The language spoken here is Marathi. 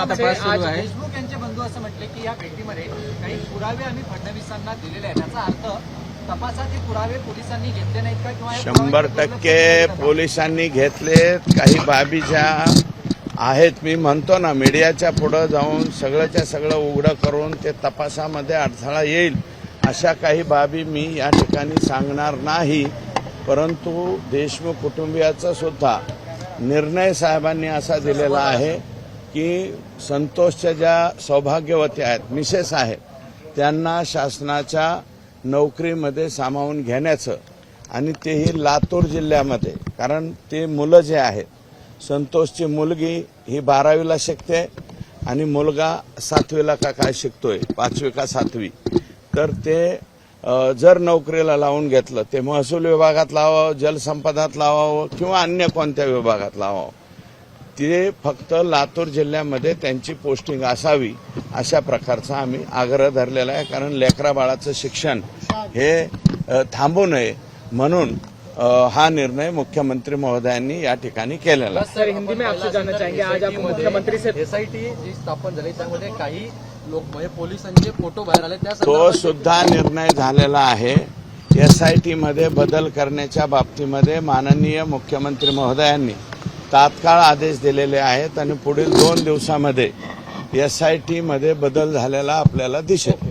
तपास सुरू आहे. देशमुख यांचे बंधू असं म्हटले की या भेटीमध्ये काही पुरावे आम्ही फडणवीसांना दिलेले आहेत. याचा अर्थ तपासात पुरावे पोलिसांनी घेतले नाहीत का किंवा पुरावे शंभर टक्के? पोलिसांनी घेतलेत. काही बाबी ज्या आहेत मी म्हणतो ना मीडियाच्या पुढं जाऊन सगळंच्या सगळं उघडं करून ते तपासामध्ये अडथळा येईल अशा काही बाबी मी या ठिकाणी सांगणार नाही. परंतु देशमुख कुटुंबियाचा सुद्धा निर्णय साहेबांनी असा दिलेला आहे. की संतोषच्या ज्या सौभाग्यवती आहेत मिसेस आहेत त्यांना शासनाच्या नोकरीमध्ये सामावून घेण्याचं आणि तेही लातूर जिल्ह्यामध्ये कारण ते मुलं जे आहेत संतोषची मुलगी ही बारावीला शिकते आणि मुलगा सातवीला का काय शिकतोय पाचवी का सातवी. तर ते जर नोकरीला लावून घेतलं ते महसूल विभागात लावावं जलसंपदात लावावं किंवा अन्य कोणत्या विभागात लावावं ते फक्त लातूर जिल्ह्यामध्ये त्यांची पोस्टिंग असावी अशा प्रकारचा आम्ही आग्रह धरलेला आहे. कारण लेकरा बाळाचं शिक्षण हे थांबू नये म्हणून हा निर्णय मुख्यमंत्री महोदयांनी या ठिकाणी केलेला सर हिंदी में आपसे जानना चाहेंगे आज आप मुख्यमंत्री से एसआयटी जी स्थापन झाली त्यामध्ये काही लोक म्हणजे पोलिसांचे फोटो बाहेर आले त्या तो सुद्धा निर्णय झालेला आहे. एस आय टीमध्ये बदल करण्याच्या बाबतीमध्ये माननीय मुख्यमंत्री महोदयांनी तात्काळ आदेश दिलेले आहेत आणि पुढील दोन दिवसामध्ये एस आय टीमध्ये बदल झालेला आपल्याला दिसेल.